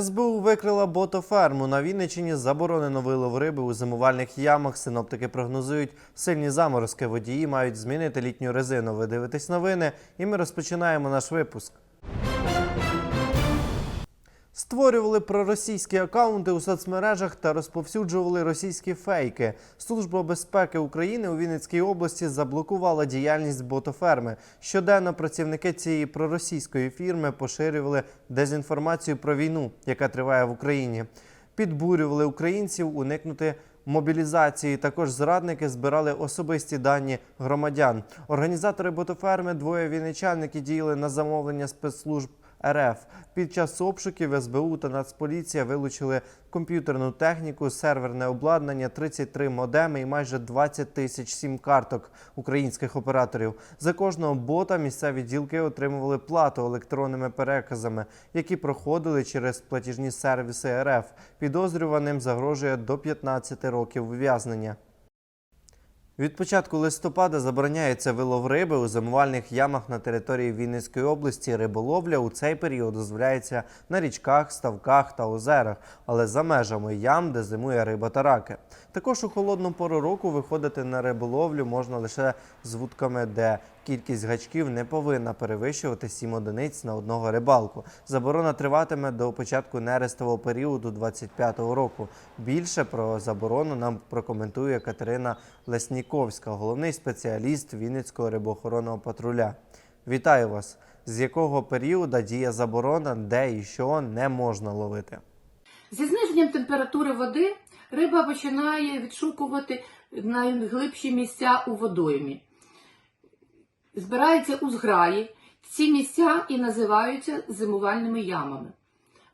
СБУ викрила ботоферму. На Вінниччині заборонено вилов риби у зимувальних ямах. Синоптики прогнозують сильні заморозки. Водії мають змінити літню резину. Ви дивитесь новини, і ми розпочинаємо наш випуск. Створювали проросійські акаунти у соцмережах та розповсюджували російські фейки. Служба безпеки України у Вінницькій області заблокувала діяльність ботоферми. Щоденно працівники цієї проросійської фірми поширювали дезінформацію про війну, яка триває в Україні. Підбурювали українців уникнути мобілізації. Також зрадники збирали особисті дані громадян. Організатори ботоферми, двоє вінничанники діяли на замовлення спецслужб. РФ під час обшуків СБУ та Нацполіція вилучили комп'ютерну техніку, серверне обладнання, 33 модеми і майже 20 тисяч сім-карток українських операторів. За кожного бота місцеві ділки отримували плату електронними переказами, які проходили через платіжні сервіси РФ. Підозрюваним загрожує до 15 років ув'язнення. Від початку листопада забороняється вилов риби у зимувальних ямах на території Вінницької області. Риболовля у цей період дозволяється на річках, ставках та озерах, але за межами ям, де зимує риба та раки. Також у холодну пору року виходити на риболовлю можна лише з вудками, де кількість гачків не повинна перевищувати 7 одиниць на одного рибалку. Заборона триватиме до початку нерестового періоду 25-го року. Більше про заборону нам прокоментує Катерина Лесніковська, головний спеціаліст Вінницького рибоохоронного патруля. Вітаю вас! З якого періоду діє заборона, де і що не можна ловити? Зі зниженням температури води риба починає відшукувати найглибші місця у водоймі. Збирається у зграї. Ці місця і називаються зимувальними ямами.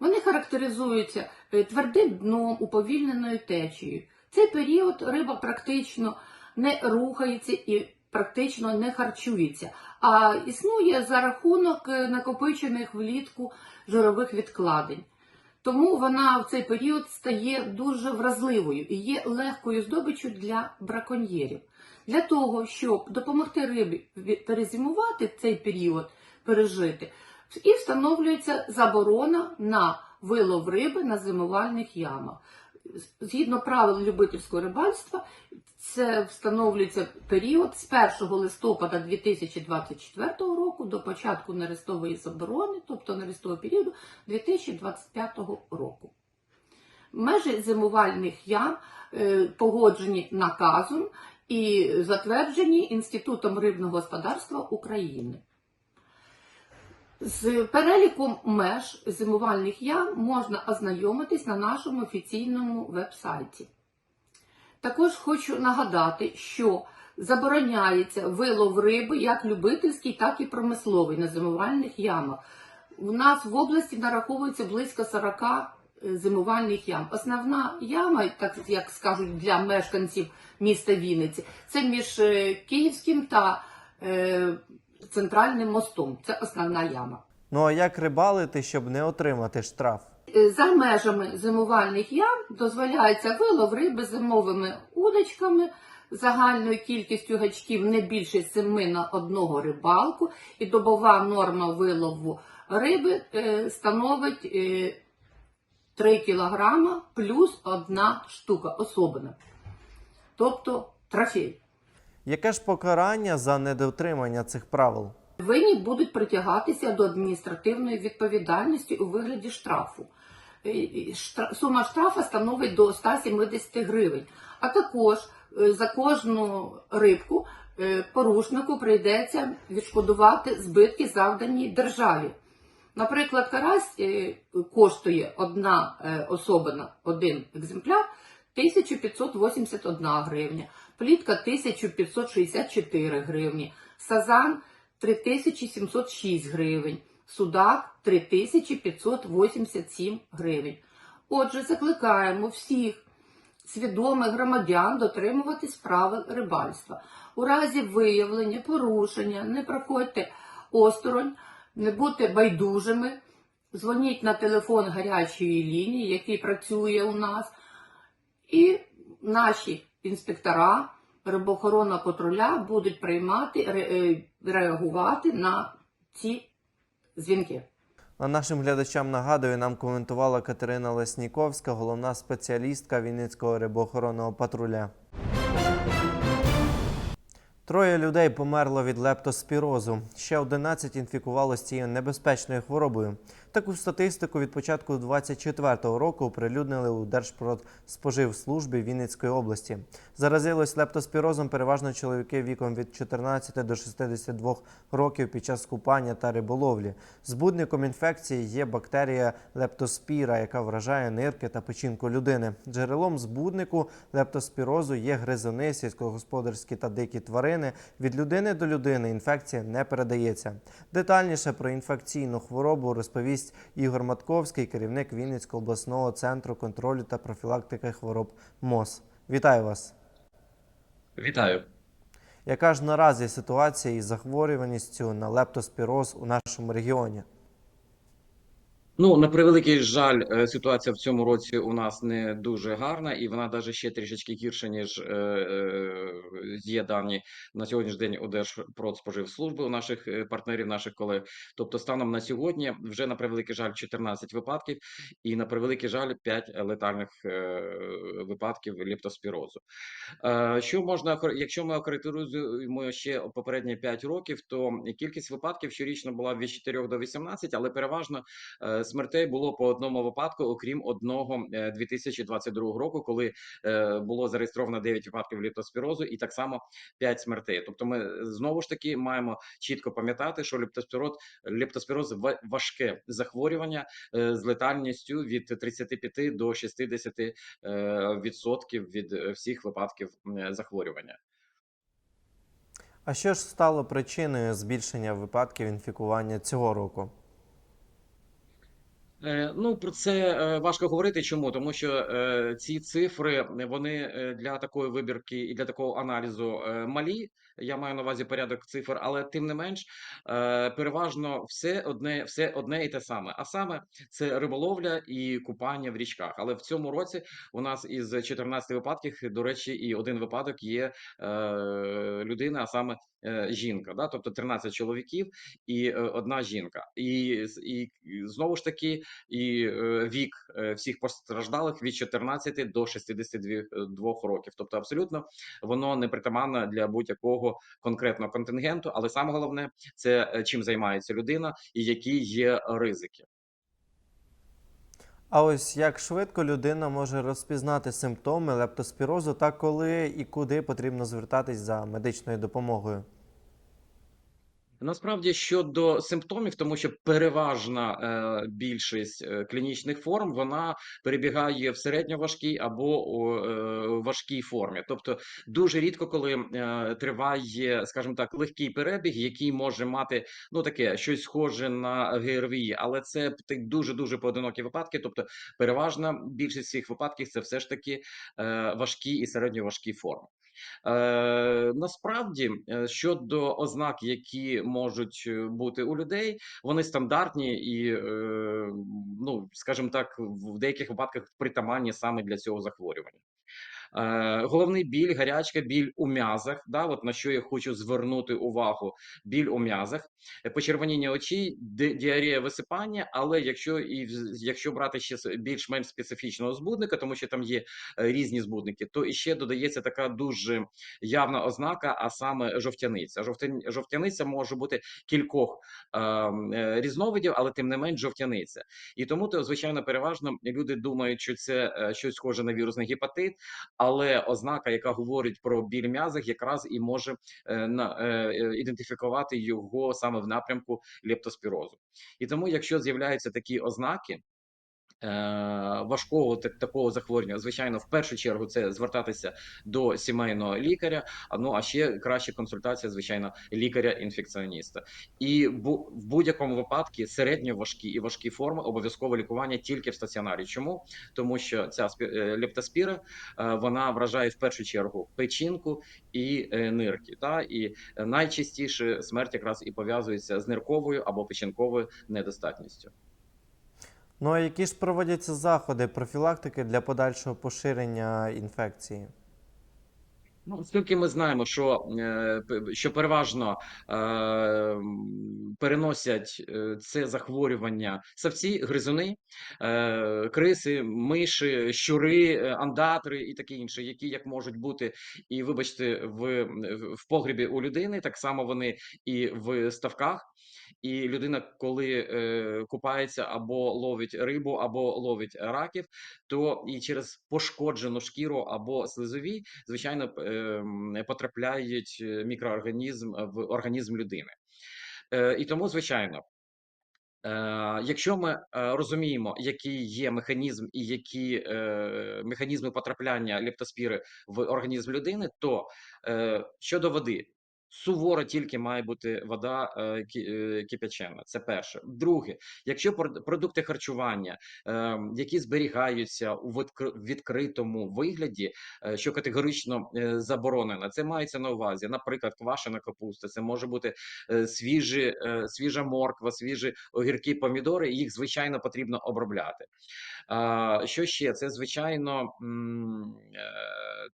Вони характеризуються е, твердим дном, уповільненою течією. Цей період риба практично не рухається і практично не харчується, а існує за рахунок е, накопичених влітку жирових відкладень. Тому вона в цей період стає дуже вразливою і є легкою здобиччю для браконьєрів. Для того, щоб допомогти рибі перезимувати цей період, пережити, і встановлюється заборона на вилов риби на зимувальних ямах. Згідно правил любительського рибальства, це встановлюється період з 1 листопада 2024 року до початку нерестової заборони, тобто нерестового періоду 2025 року. Межі зимувальних ям е, погоджені наказом і затверджені Інститутом рибного господарства України. З переліком меж зимувальних ям можна ознайомитись на нашому офіційному веб-сайті. Також хочу нагадати, що забороняється вилов риби як любительський, так і промисловий на зимувальних ямах. У нас в області нараховується близько 40 зимувальних ям. Основна яма, так як скажуть для мешканців міста Вінниці, це між е, Київським та е, центральним мостом. Це основна яма. Ну а як рибалити, щоб не отримати штраф? Е, За межами зимувальних ям дозволяється вилов риби зимовими удочками загальною кількістю гачків не більше 7 на одного рибалку, і добова норма вилову риби е, становить е, 3 кг плюс одна штука особина. Тобто трофей. Яке ж покарання за недотримання цих правил? Винні будуть притягатися до адміністративної відповідальності у вигляді штрафу. Е, Сума штрафу становить до 170 гривень. А також е, за кожну рибку е, порушнику прийдеться відшкодувати збитки, завдані державі. Наприклад, карась е, коштує одна е, особина, один екземпляр 1581 гривня, плітка 1564 гривні, сазан 3706 гривень, судак 3587 гривень. Отже, закликаємо всіх свідомих громадян дотримуватись правил рибальства. У разі виявлення порушення не проходьте осторонь, не будьте байдужими, дзвоніть на телефон гарячої лінії, який працює у нас, і наші інспектора рибоохоронного патруля будуть приймати, е, реагувати на ці дзвінки. А нашим глядачам нагадую, нам коментувала Катерина Лесніковська, головна спеціалістка Вінницького рибоохоронного патруля. Троє людей померло від лептоспірозу. Ще 11 інфікувалося цією небезпечною хворобою. Таку статистику від початку 2024 року оприлюднили у Держпродспоживслужбі Вінницької області. Заразились лептоспірозом переважно чоловіки віком від 14 до 62 років під час купання та риболовлі. Збудником інфекції є бактерія лептоспіра, яка вражає нирки та печінку людини. Джерелом збуднику лептоспірозу є гризуни, сільськогосподарські та дикі тварини. Від людини до людини інфекція не передається. Детальніше про інфекційну хворобу розповість Ігор Матковський, керівник Вінницького обласного центру контролю та профілактики хвороб МОЗ. Вітаю вас! Вітаю. Яка ж наразі ситуація із захворюваністю на лептоспіроз у нашому регіоні? Ну, на превеликий жаль, е, ситуація в цьому році у нас не дуже гарна, і вона навіть ще трішечки гірша, ніж е, е, є дані на сьогоднішній день у Держпродспоживслужби у наших е, партнерів, наших колег. Тобто, станом на сьогодні вже на превеликий жаль 14 випадків, і на превеликий жаль 5 летальних е, випадків лептоспірозу. Е, Що можна якщо ми охарактеризуємо ще попередні 5 років, то кількість випадків щорічно була від 4 до 18, але переважно е, смертей було по одному випадку, окрім одного е, 2022 року, коли е, було зареєстровано 9 випадків лептоспірозу і так само 5 смертей. Тобто, ми е, знову ж таки маємо чітко пам'ятати, що лептоспіроз ва- важке захворювання е, з летальністю від 35 до 60 е, відсотків від е, всіх випадків е, захворювання. А що ж стало причиною збільшення випадків інфікування цього року? Е, Ну, про це е, важко говорити. Чому? Тому що е, ці цифри вони для такої вибірки і для такого аналізу малі. Я маю на увазі порядок цифр, але тим не менш, е, переважно все одне, все одне і те саме. А саме це риболовля і купання в річках. Але в цьому році у нас із 14 випадків, до речі, і один випадок є е, людина, а саме е, жінка. Да? Тобто 13 чоловіків і одна жінка. І, і знову ж таки і вік всіх постраждалих від 14 до 62 років. Тобто, абсолютно воно не притаманне для будь-якого конкретного контингенту. Але саме головне це е, чим займається людина і які є ризики. А ось як швидко людина може розпізнати симптоми лептоспірозу та коли і куди потрібно звертатись за медичною допомогою? Насправді щодо симптомів, тому що переважна е, більшість е, клінічних форм вона перебігає в середньоважкій або е, важкій формі. Тобто дуже рідко, коли е, триває, скажімо так, легкий перебіг, який може мати ну таке щось схоже на ГРВІ, але це дуже дуже поодинокі випадки. Тобто, переважна більшість цих випадків це все ж таки е, важкі і середньоважкі форми. Е, насправді е, щодо ознак, які можуть е, бути у людей, вони стандартні і, е, ну скажімо так, в деяких випадках притаманні саме для цього захворювання. Е, головний біль, гарячка, біль у м'язах. Да, от на що я хочу звернути увагу: біль у м'язах, почервоніння очей, діарея висипання. Але якщо і якщо брати ще більш-менш специфічного збудника, тому що там є е, різні збудники, то іще додається така дуже явна ознака, а саме жовтяниця. Жовтян- Жовтяниця може бути кількох е, е, різновидів, але тим не менш жовтяниця. І тому то, звичайно, переважно люди думають, що це е, щось схоже на вірусний гепатит, але ознака, яка говорить про біль м'язих, якраз і може е, е, е, ідентифікувати його саме в напрямку лептоспірозу. І тому, якщо з'являються такі ознаки. Е, Важкого так- такого захворювання, звичайно, в першу чергу це звертатися до сімейного лікаря. А ну а ще краще консультація, звичайно, лікаря-інфекціоніста. І бу- в будь-якому випадку середньо важкі і важкі форми обов'язково лікування тільки в стаціонарі. Чому? Тому що ця е, лептоспіра е, вона вражає в першу чергу печінку і нирки. Та і найчастіше смерть якраз і пов'язується з нирковою або печінковою недостатністю. Ну а які ж проводяться заходи профілактики для подальшого поширення інфекції? Ну, оскільки ми знаємо, що, е, що переважно е, переносять е, це захворювання савці, гризуни, е, криси, миші, щури, е, андатри і таке інше, які як можуть бути і, вибачте, в, в погрібі у людини, так само вони і в ставках. І людина, коли е, купається або ловить рибу, або ловить раків, то і через пошкоджену шкіру або слизові, звичайно, ем, потрапляють е, мікроорганізм в організм людини. Е, І тому, звичайно, Е, якщо ми е, розуміємо, який є механізм і які е, механізми потрапляння лептоспіри в організм людини, то щодо води. Суворо тільки має бути вода е, е, кипячена. Це перше. Друге, якщо прод- продукти харчування, е, які зберігаються у відкр- відкритому вигляді, що категорично заборонено, це мається на увазі. Наприклад, квашена капуста, це може бути свіжі, свіжа морква, свіжі огірки, помідори. Їх звичайно потрібно обробляти. Що ще? Це звичайно е,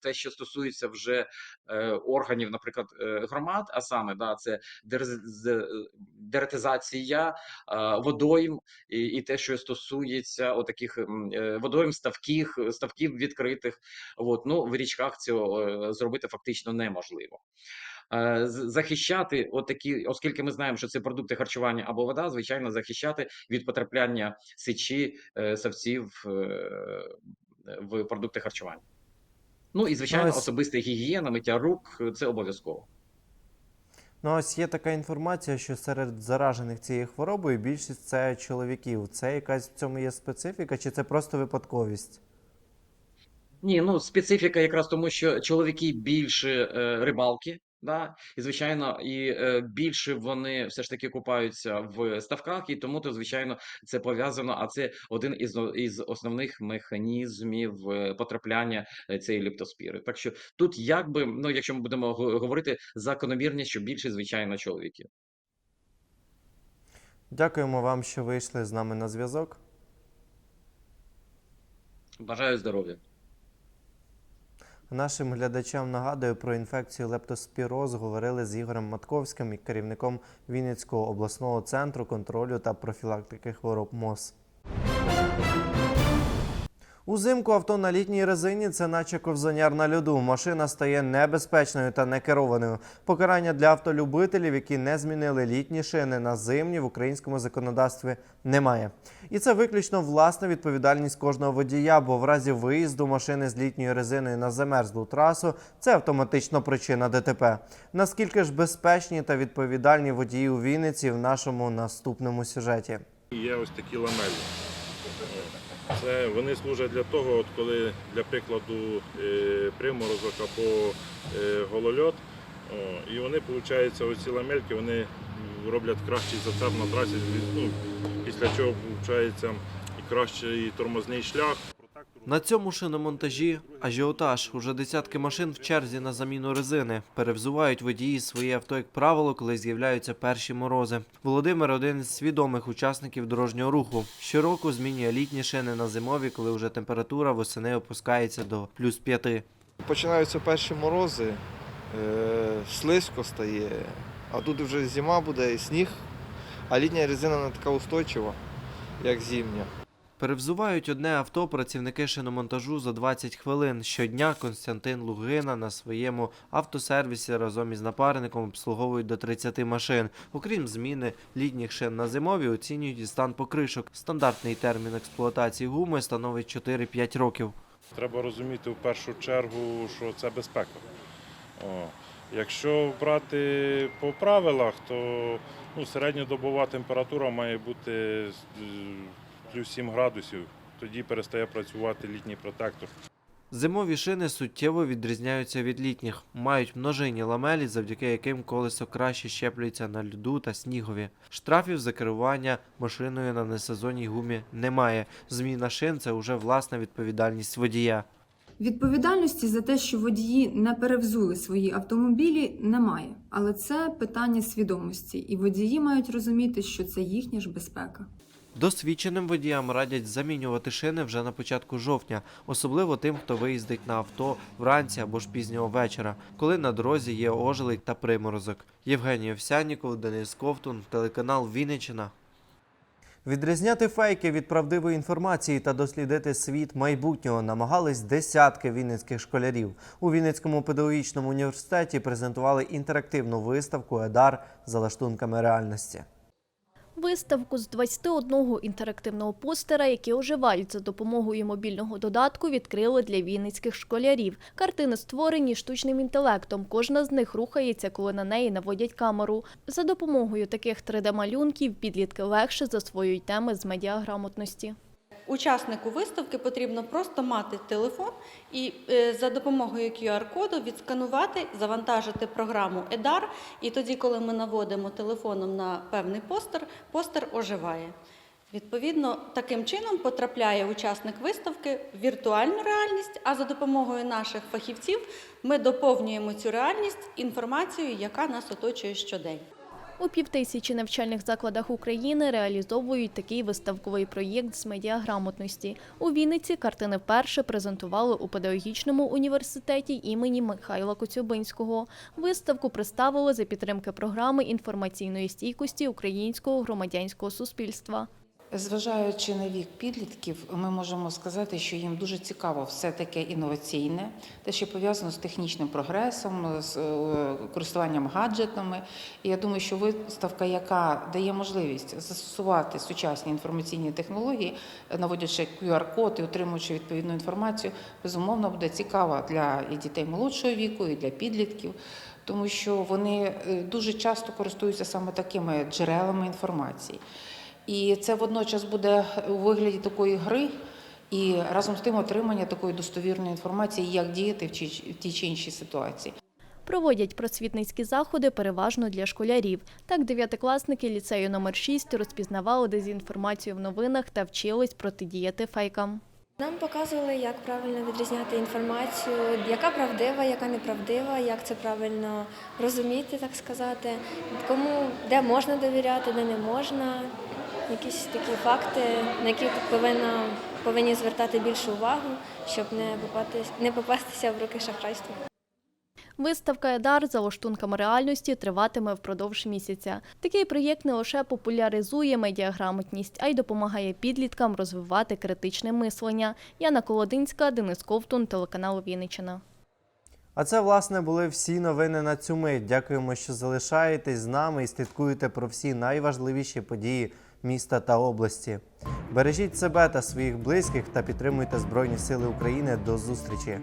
те, що стосується вже е, органів, наприклад, е, громад, а саме да, це деретизація водойм і, і те, що стосується отаких водойм, ставків, ставків відкритих. От, ну, в річках цього зробити фактично неможливо. Е, захищати отакі, оскільки ми знаємо, що це продукти харчування або вода, звичайно, захищати від потрапляння сечі е, савців е, в продукти харчування. Ну і звичайно, ось- особиста гігієна, миття рук це обов'язково. Ну, ось є така інформація, що серед заражених цією хворобою більшість це чоловіків. Це якась в цьому є специфіка, чи це просто випадковість? Ні, ну специфіка якраз тому, що чоловіки більше е, рибалки, да, і звичайно, і е, більше вони все ж таки купаються в ставках, і тому то, звичайно, це пов'язано. А це один із із основних механізмів е, потрапляння е, цієї ліптоспіри. Так що тут, якби, ну, якщо ми будемо говорити закономірність, що більше, звичайно, чоловіків. Дякуємо вам, що вийшли з нами на зв'язок. Бажаю здоров'я. Нашим глядачам нагадую про інфекцію лептоспіроз говорили з Ігорем Матковським керівником Вінницького обласного центру контролю та профілактики хвороб МОЗ. Узимку авто на літній резині це наче ковзаняр на льоду. Машина стає небезпечною та некерованою. Покарання для автолюбителів, які не змінили літні шини на зимні в українському законодавстві немає. І це виключно власна відповідальність кожного водія, бо в разі виїзду машини з літньою резиною на замерзлу трасу це автоматично причина ДТП. Наскільки ж безпечні та відповідальні водії у Вінниці в нашому наступному сюжеті? Є ось такі ламелі. Це вони служать для того, от коли для прикладу е, приморозок або е, голольот. І вони, виходить, оці ламельки вони роблять кращий зацеп на трасі, ну, після чого виходить і кращий тормозний шлях. На цьому шиномонтажі ажіотаж. Уже десятки машин в черзі на заміну резини. Перевзувають водії своє авто, як правило, коли з'являються перші морози. Володимир один із свідомих учасників дорожнього руху. Щороку змінює літні шини на зимові, коли вже температура восени опускається до плюс п'яти. Починаються перші морози, е, слизько стає, а тут вже зима буде і сніг, а літня резина не така устойчива, як зимня. Перевзувають одне авто працівники шиномонтажу за 20 хвилин. Щодня Константин Лугина на своєму автосервісі разом із напарником обслуговують до 30 машин. Окрім зміни літніх шин на зимові, оцінюють і стан покришок. Стандартний термін експлуатації гуми становить 4-5 років. Треба розуміти в першу чергу, що це безпека. О. Якщо брати по правилах, то ну, середньодобова температура має бути плюс 7 градусів. Тоді перестає працювати літній протектор. Зимові шини суттєво відрізняються від літніх, мають множинні ламелі, завдяки яким колесо краще щеплюється на льоду та снігові. Штрафів за керування машиною на несезонній гумі немає. Зміна шин це вже власна відповідальність водія. Відповідальності за те, що водії не перевзули свої автомобілі, немає. Але це питання свідомості, і водії мають розуміти, що це їхня ж безпека. Досвідченим водіям радять замінювати шини вже на початку жовтня, особливо тим, хто виїздить на авто вранці або ж пізнього вечора, коли на дорозі є ожеледь та приморозок. Євгеній Овсянніков, Денис Ковтун, телеканал Вінниччина. Відрізняти фейки від правдивої інформації та дослідити світ майбутнього намагались десятки вінницьких школярів. У Вінницькому педагогічному університеті презентували інтерактивну виставку Едар за лаштунками реальності. Виставку з 21 інтерактивного постера, які оживають за допомогою мобільного додатку, відкрили для вінницьких школярів. Картини створені штучним інтелектом. Кожна з них рухається, коли на неї наводять камеру. За допомогою таких 3D-малюнків підлітки легше засвоюють теми з медіаграмотності. Учаснику виставки потрібно просто мати телефон і е, за допомогою QR-коду відсканувати, завантажити програму EDAR, і тоді, коли ми наводимо телефоном на певний постер, постер оживає. Відповідно, таким чином потрапляє учасник виставки в віртуальну реальність, а за допомогою наших фахівців ми доповнюємо цю реальність інформацією, яка нас оточує щодень. У півтисячі навчальних закладах України реалізовують такий виставковий проєкт з медіаграмотності. У Вінниці картини вперше презентували у педагогічному університеті імені Михайла Коцюбинського. Виставку представили за підтримки програми інформаційної стійкості українського громадянського суспільства. Зважаючи на вік підлітків, ми можемо сказати, що їм дуже цікаво все таке інноваційне, те, що пов'язано з технічним прогресом, з е, користуванням гаджетами. І я думаю, що виставка, яка дає можливість застосувати сучасні інформаційні технології, наводячи QR-код і отримуючи відповідну інформацію, безумовно буде цікава для і дітей молодшого віку, і для підлітків. Тому що вони е, дуже часто користуються саме такими джерелами інформації. І це водночас буде у вигляді такої гри і разом з тим отримання такої достовірної інформації, як діяти в тій чи іншій ситуації. Проводять просвітницькі заходи переважно для школярів. Так, дев'ятикласники ліцею номер 6 розпізнавали дезінформацію в новинах та вчились протидіяти фейкам. Нам показували, як правильно відрізняти інформацію, яка правдива, яка неправдива, як це правильно розуміти, так сказати, кому де можна довіряти, де не можна. Якісь такі факти, на які повинна, повинні звертати більшу увагу, щоб не попастись, не попастися в руки шахрайства. Виставка Едар за лаштунками реальності триватиме впродовж місяця. Такий проєкт не лише популяризує медіаграмотність, а й допомагає підліткам розвивати критичне мислення. Яна Колодинська, Денис Ковтун, телеканал Вінниччина. А це, власне, були всі новини на цю мить. Дякуємо, що залишаєтесь з нами і слідкуєте про всі найважливіші події міста та області. Бережіть себе та своїх близьких та підтримуйте Збройні Сили України. До зустрічі!